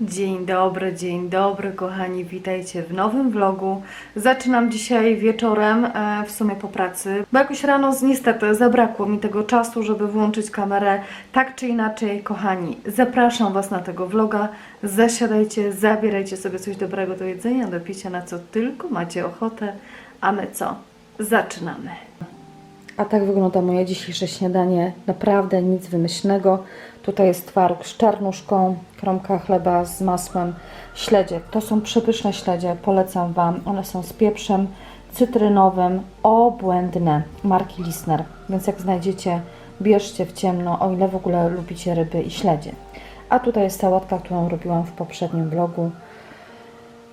Dzień dobry, dzień dobry, kochani, witajcie w nowym vlogu. Zaczynam dzisiaj wieczorem, e, w sumie po pracy, bo jakoś rano niestety zabrakło mi tego czasu, żeby włączyć kamerę. Tak czy inaczej, kochani, zapraszam Was na tego vloga. Zasiadajcie, zabierajcie sobie coś dobrego do jedzenia, do picia, na co tylko macie ochotę. A my co? Zaczynamy. A tak wygląda moje dzisiejsze śniadanie. Naprawdę nic wymyślnego. Tutaj jest twaróg z czarnuszką, kromka chleba z masłem, śledzie. To są przepyszne śledzie, polecam Wam. One są z pieprzem cytrynowym, obłędne, marki Lisner. Więc jak znajdziecie, bierzcie w ciemno, o ile w ogóle lubicie ryby i śledzie. A tutaj jest sałatka, którą robiłam w poprzednim vlogu.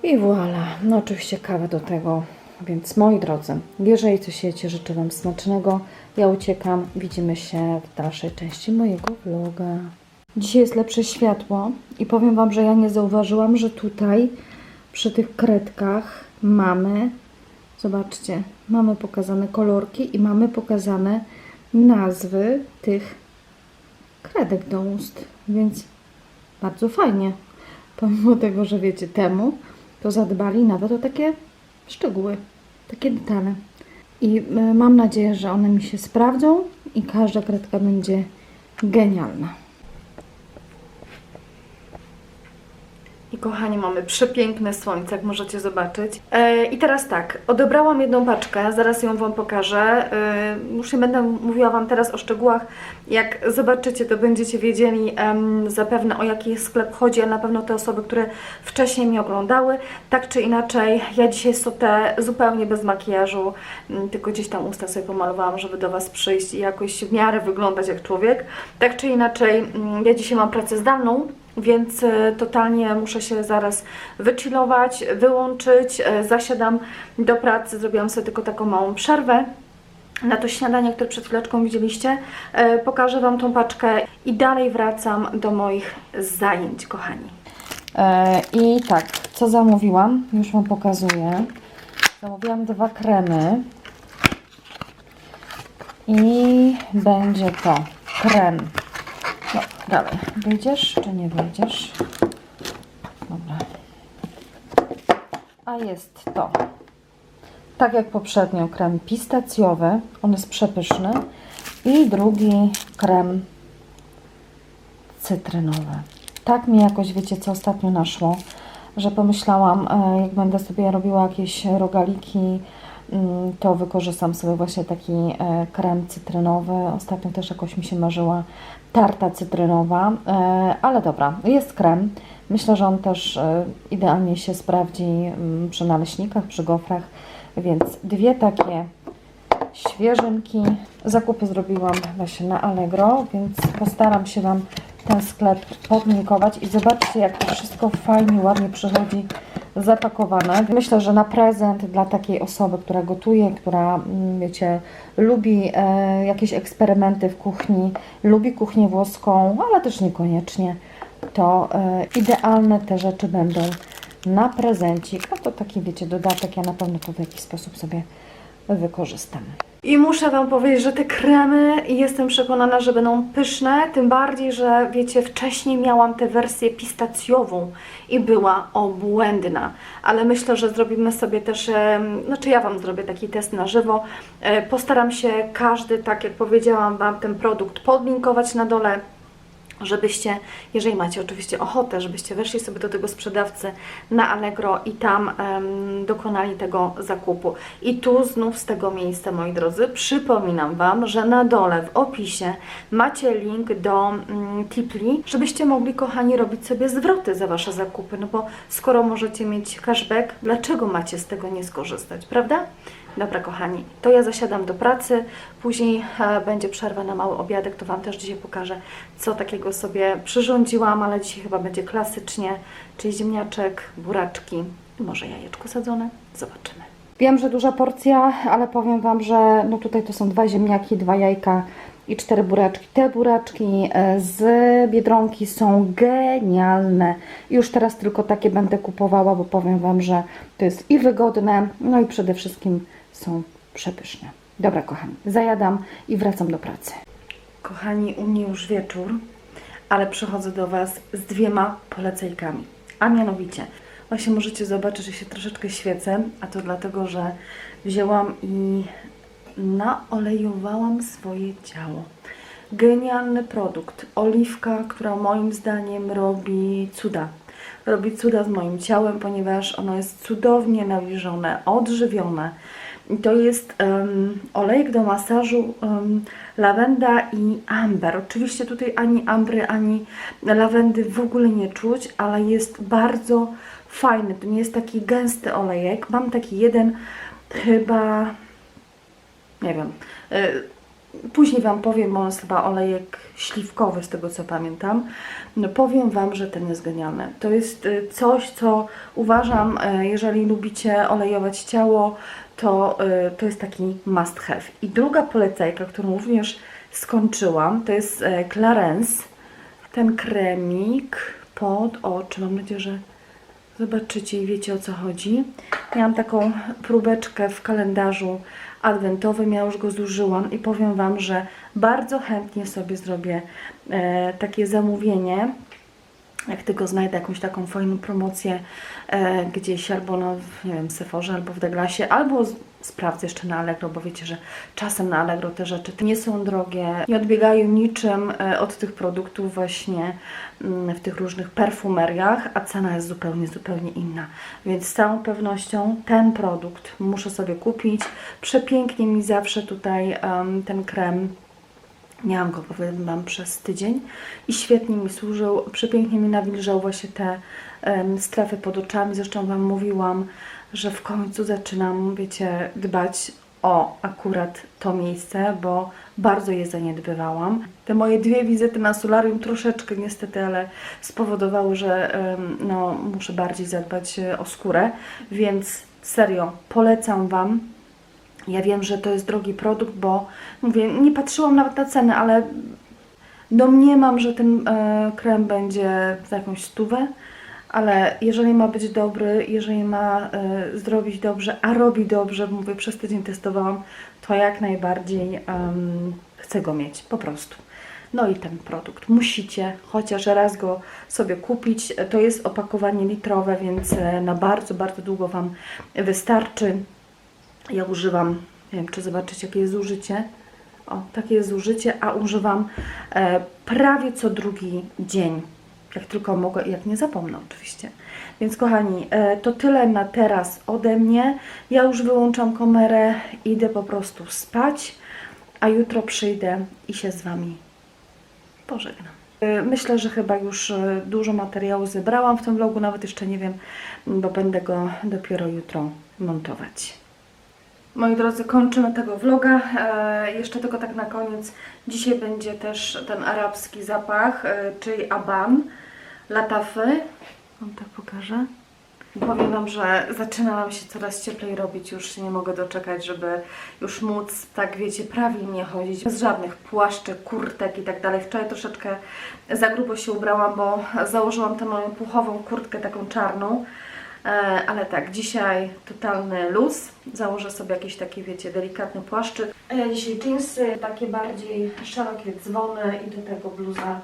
I voilà, no oczywiście kawę do tego. Więc moi drodzy, jeżeli coś jecie, życzę Wam smacznego. Ja uciekam, widzimy się w dalszej części mojego vloga. Dzisiaj jest lepsze światło i powiem Wam, że ja nie zauważyłam, że tutaj przy tych kredkach mamy, zobaczcie, mamy pokazane kolorki i mamy pokazane nazwy tych kredek do ust, więc bardzo fajnie. Pomimo tego, że wiecie, temu to zadbali nawet o takie szczegóły, takie detale. I e, mam nadzieję, że one mi się sprawdzą i każda kredka będzie genialna. I kochani, mamy przepiękne słońce, jak możecie zobaczyć. E, I teraz tak, odebrałam jedną paczkę, zaraz ją Wam pokażę. E, już nie będę mówiła Wam teraz o szczegółach. Jak zobaczycie, to będziecie wiedzieli em, zapewne o jaki sklep chodzi, a na pewno te osoby, które wcześniej mnie oglądały. Tak czy inaczej, ja dzisiaj sotę zupełnie bez makijażu, m, tylko gdzieś tam usta sobie pomalowałam, żeby do Was przyjść i jakoś w miarę wyglądać jak człowiek. Tak czy inaczej, mm, ja dzisiaj mam pracę zdalną, więc e, totalnie muszę się zaraz wychillować, wyłączyć. E, Zasiadam do pracy, zrobiłam sobie tylko taką małą przerwę. Na to śniadanie, które przed chwileczką widzieliście, E, pokażę Wam tą paczkę i dalej wracam do moich zajęć, kochani. I tak, co zamówiłam? Już Wam pokazuję. Zamówiłam dwa kremy. I będzie to krem dalej. Wyjdziesz czy nie wyjdziesz? Dobra. A jest to. Tak jak poprzednio, krem pistacjowy. On jest przepyszny. I drugi krem cytrynowy. Tak mi jakoś, wiecie co ostatnio naszło, że pomyślałam, e, jak będę sobie robiła jakieś rogaliki, to wykorzystam sobie właśnie taki e, krem cytrynowy. Ostatnio też jakoś mi się marzyła tarta cytrynowa, e, ale dobra, jest krem. Myślę, że on też e, idealnie się sprawdzi mm, przy naleśnikach, przy gofrach, więc dwie takie świeżynki. Zakupy zrobiłam właśnie na Allegro, więc postaram się Wam ten sklep podlinkować i zobaczcie, jak to wszystko fajnie, ładnie przychodzi zapakowane. Myślę, że na prezent dla takiej osoby, która gotuje, która, mm, wiecie, lubi e, jakieś eksperymenty w kuchni, lubi kuchnię włoską, ale też niekoniecznie, to e, idealne te rzeczy będą na prezencik. A to taki, wiecie, dodatek. Ja na pewno to w jakiś sposób sobie wykorzystam. I muszę Wam powiedzieć, że te kremy jestem przekonana, że będą pyszne, tym bardziej, że wiecie, wcześniej miałam tę wersję pistacjową i była obłędna, ale myślę, że zrobimy sobie też, znaczy ja Wam zrobię taki test na żywo. E, Postaram się każdy, tak jak powiedziałam Wam, ten produkt podlinkować na dole żebyście, jeżeli macie oczywiście ochotę, żebyście weszli sobie do tego sprzedawcy na Allegro i tam em, dokonali tego zakupu. I tu znów z tego miejsca, moi drodzy, przypominam Wam, że na dole w opisie macie link do mm, Tipli, żebyście mogli, kochani, robić sobie zwroty za Wasze zakupy, no bo skoro możecie mieć cashback, dlaczego macie z tego nie skorzystać, prawda? Dobra, kochani, to ja zasiadam do pracy, później e, będzie przerwa na mały obiadek, to Wam też dzisiaj pokażę, co takiego sobie przyrządziłam, ale dzisiaj chyba będzie klasycznie, czyli ziemniaczek, buraczki i może jajeczko sadzone. Zobaczymy. Wiem, że duża porcja, ale powiem Wam, że no tutaj to są dwa ziemniaki, dwa jajka i cztery buraczki. Te buraczki e, z Biedronki są genialne. Już teraz tylko takie będę kupowała, bo powiem Wam, że to jest i wygodne, no i przede wszystkim są przepyszne. Dobra, kochani, zajadam i wracam do pracy. Kochani, u mnie już wieczór, ale przychodzę do Was z dwiema polecajkami. A mianowicie, właśnie możecie zobaczyć, że się troszeczkę świecę, a to dlatego, że wzięłam i naolejowałam swoje ciało. Genialny produkt. Oliwka, która moim zdaniem robi cuda. Robi cuda z moim ciałem, ponieważ ono jest cudownie nawilżone, odżywione. To jest em, olejek do masażu em, lawenda i amber. Oczywiście tutaj ani ambry, ani lawendy w ogóle nie czuć, ale jest bardzo fajny. To nie jest taki gęsty olejek. Mam taki jeden chyba nie wiem. y, Później Wam powiem, bo on jest chyba olejek śliwkowy, z tego co pamiętam. No powiem Wam, że ten jest genialny. To jest y, coś, co uważam, y, jeżeli lubicie olejować ciało, to, y, to jest taki must have. I druga polecajka, którą również skończyłam, to jest Clarence. Ten kremik pod oczy. Mam nadzieję, że Zobaczycie i wiecie o co chodzi. Miałam taką próbeczkę w kalendarzu adwentowym, ja już go zużyłam i powiem Wam, że bardzo chętnie sobie zrobię e, takie zamówienie. Jak tylko znajdę jakąś taką fajną promocję e, gdzieś albo na, nie wiem, Sephorze, albo w Douglasie, albo z, sprawdzę jeszcze na Allegro, bo wiecie, że czasem na Allegro te rzeczy nie są drogie, nie odbiegają niczym e, od tych produktów właśnie mm, w tych różnych perfumeriach, a cena jest zupełnie, zupełnie inna. Więc z całą pewnością ten produkt muszę sobie kupić. Przepięknie mi zawsze tutaj em, ten krem Miałam go, powiem Wam, przez tydzień i świetnie mi służył. Przepięknie mi nawilżał właśnie te em, strefy pod oczami. Zresztą Wam mówiłam, że w końcu zaczynam, wiecie, dbać o akurat to miejsce, bo bardzo je zaniedbywałam. Te moje dwie wizyty na solarium troszeczkę niestety, ale spowodowały, że no, muszę bardziej zadbać e, o skórę, więc serio polecam Wam. Ja wiem, że to jest drogi produkt, bo mówię, nie patrzyłam nawet na cenę, ale domniemam, że ten e, krem będzie za jakąś stówę, ale jeżeli ma być dobry, jeżeli ma e, zrobić dobrze, a robi dobrze, mówię, przez tydzień testowałam, to jak najbardziej chcę go mieć, po prostu. No i ten produkt musicie chociaż raz go sobie kupić. To jest opakowanie litrowe, więc e, na bardzo, bardzo długo Wam wystarczy. Ja używam, nie wiem czy zobaczycie jakie jest zużycie. O, takie jest zużycie, a używam e, prawie co drugi dzień. Jak tylko mogę jak nie zapomnę oczywiście. Więc kochani, e, to tyle na teraz ode mnie. Ja już wyłączam kamerę, idę po prostu spać, a jutro przyjdę i się z Wami pożegnam. E, Myślę, że chyba już e, dużo materiału zebrałam w tym vlogu, nawet jeszcze nie wiem, bo będę go dopiero jutro montować. Moi drodzy, kończymy tego vloga. E, jeszcze tylko tak na koniec. Dzisiaj będzie też ten arabski zapach, e, czyli aban, latafy. Wam tak pokażę. Powiem Wam, że zaczyna nam się coraz cieplej robić. Już nie mogę doczekać, żeby już móc, tak wiecie, prawilnie chodzić. Bez żadnych płaszczy, kurtek i tak dalej. Wczoraj troszeczkę za grubo się ubrałam, bo założyłam tę moją puchową kurtkę taką czarną. E, Ale tak, dzisiaj totalny luz. Założę sobie jakiś taki, wiecie, delikatny płaszczyk. E, Dzisiaj jeansy, takie bardziej szerokie dzwony i do tego bluza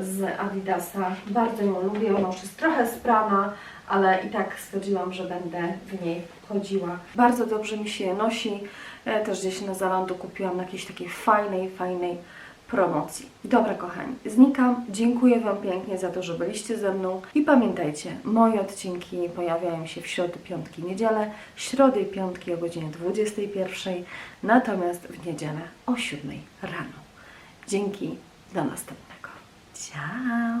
z Adidasa. Bardzo ją lubię, ona już jest trochę sprana, ale i tak stwierdziłam, że będę w niej chodziła. Bardzo dobrze mi się je nosi. E, Też gdzieś na Zalando kupiłam na jakiejś takiej fajnej, fajnej promocji. Dobra, kochani, znikam. Dziękuję Wam pięknie za to, że byliście ze mną. I pamiętajcie, moje odcinki pojawiają się w środę, piątki, niedzielę, środy i piątki o godzinie 21, natomiast w niedzielę o 7 rano. Dzięki, do następnego. Ciao!